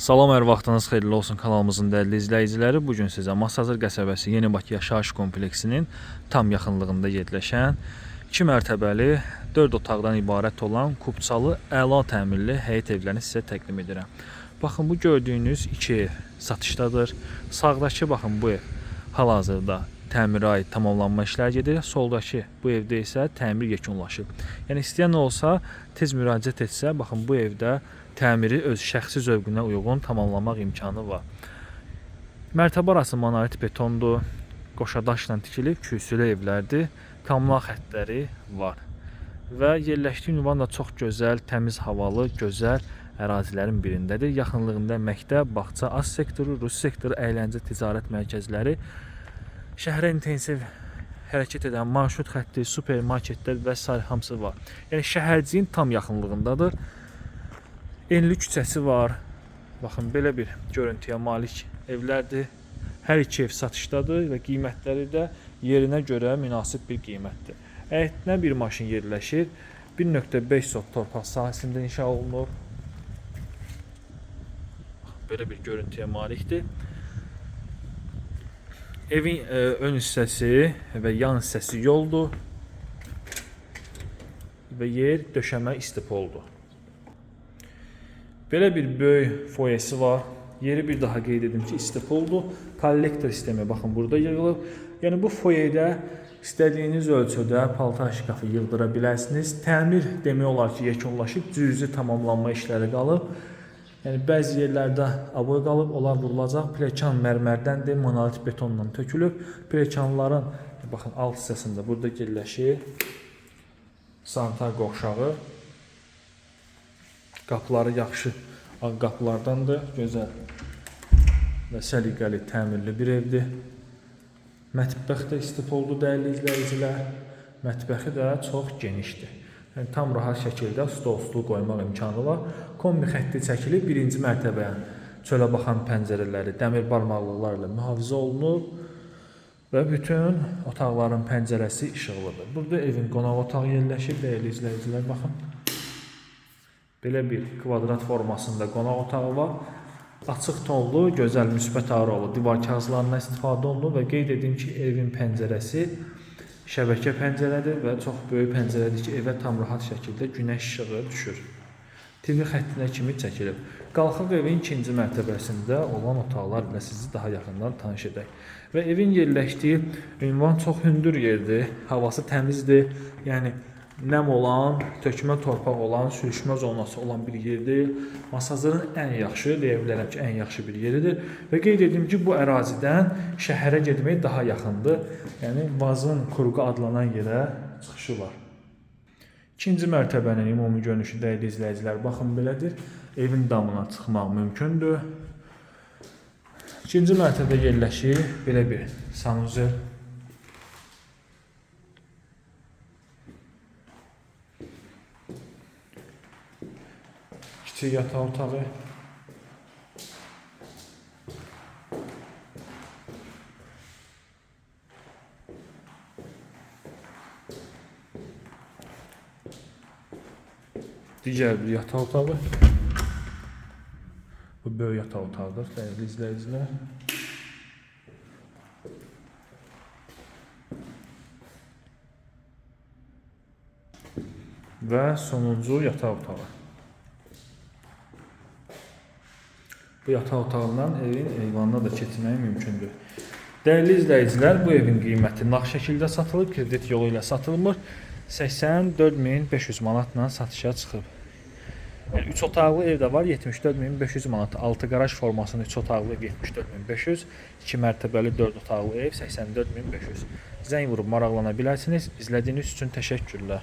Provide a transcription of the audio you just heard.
Salam, hər vaxtınız xeyirli olsun kanalımızın dəyərli izləyiciləri. Bu gün sizə Masazır qəsəbəsi Yeni Bakı yaşayış kompleksinin tam yaxınlığında yerləşən 2 mərtəbəli, 4 otaqdan ibarət olan kubçalı əla təmirli həyət evlərini sizə təqdim edirəm. Baxın bu gördüyünüz iki ev satışdadır. Sağdakı baxın bu ev hal-hazırda təmirə aid tamamlanma işləri gedir. Soldakı bu evdə isə təmir yekunlaşıb. Yəni istəyən olsa tez müraciət etsə, baxın bu evdə təmiri öz şəxsi zövqünə uyğun tamamlamaq imkanı var. Mərtəbə arası monolit betondur. Qoşa daşla tikilib kürsülü evlərdir. Kommunal xəttləri var. Və yerləşdiyi ünvan da çox gözəl, təmiz havalı, gözəl ərazilərin birindədir. Yaxınlığında məktəb, bağça, az sektoru, rus sektoru, əyləncə, ticarət mərkəzləri, şəhərə intensiv hərəkət edən marşrut xətti, supermarketlər və sair hamısı var. Yəni şəhərciyin tam yaxınlığındadır. Enli küçəsi var. Baxın belə bir görüntüyə malik evlərdir. Hər iki ev satışdadır və qiymətləri də yerinə görə münasib bir qiymətdir. Həyətinə bir maşın yerləşir. 1.5 sot torpaq sahəsində inşa olunub. Belə bir görüntüyə malikdir. Evin e, ön hissəsi və yan hissəsi yoldur. Və yer döşəmə istipoldur. Belə bir böyük foyesi var. Yeri bir daha qeyd edim ki, istipoldur. Kollektor sistemi baxın burada yığılıb. Yəni bu foyedə istədiyiniz ölçüdə paltar şkafı yığdıra bilərsiniz. Təmir demək olar ki, yekunlaşıb, cüzi tamamlanma işləri qalıb. Yəni bəzi yerlərdə aboy qalıb, onlar vurulacaq. Plekan mərmərdəndir, monolit betonla tökülüb. Plekanların baxın alt hissəsində burada yerləşir. Sanitar qovşağı. Qapıları yaxşı qapılardandır, gözəl və səliqəli, təmirli bir evdir. Mətbəx də istipoldu dəyərli izləyicilər. Mətbəxi də çox genişdir. Yəni tam rahat şəkildə stol stul qoymaq imkanı var. Kombi xətti çəkilib birinci mərtəbəyə çölə baxan pəncərələri dəmir barmaqlıqlarla mühafizə olunub və bütün otaqların pəncərəsi işıqlıdır. Burada evin qonaq otağı yerləşib, dəyərli izləyicilər baxın. Belə bir kvadrat formasında qonaq otağı var. Açıq tonlu, gözəl müsbət arolı divar kağızlarından istifadə olunub və qeyd edim ki, evin pəncərəsi şəbəkə pəncərədir və çox böyük pəncərədir ki, evə tam rahat şəkildə günəş işığı düşür. TV xəttinə kimi çəkilib. Qalxaq evin ikinci mərtəbəsində olan otaqlar ilə sizi daha yaxından tanış edək. Və evin yerləşdiyi ünvan çox hündür yerdir, havası təmizdir. Yəni nəm olan, tökmə torpaq olan, sürüşmə zonası olan bir yerdir. Masazırın ən yaxşı, deyə bilərəm ki, ən yaxşı bir yeridir. Və qeyd edim ki, bu ərazidən şəhərə getmək daha yaxındır. Yəni Vazın Kurqu adlanan yerə çıxışı var. İkinci mərtəbənin ümumi görünüşü dəyərli izləyicilər, baxın belədir. Evin damına çıxmaq mümkündür. İkinci mərtəbədə yerləşir belə bir sanuzel Kiçik yataq otağı. Digər bir yataq otağı. Bu böyük yataq otağıdır, dəyərli izləyicilər. Və sonuncu yataq otağı. Bu yataq otağından evin eyvanına da keçmək mümkündür. Dəyərli izləyicilər, bu evin qiyməti nağd şəkildə satılıb, kredit yolu ilə satılmır. 84500 manatla satışa çıxıb. Yəni 3 otaqlı ev də var, 74500 manat. 6 qaraj formasında 3 otaqlı ev 74500, 2 mərtəbəli 4 otaqlı ev 84500. Zəng vurub maraqlana bilərsiniz. İzlədiyiniz üçün təşəkkürlər.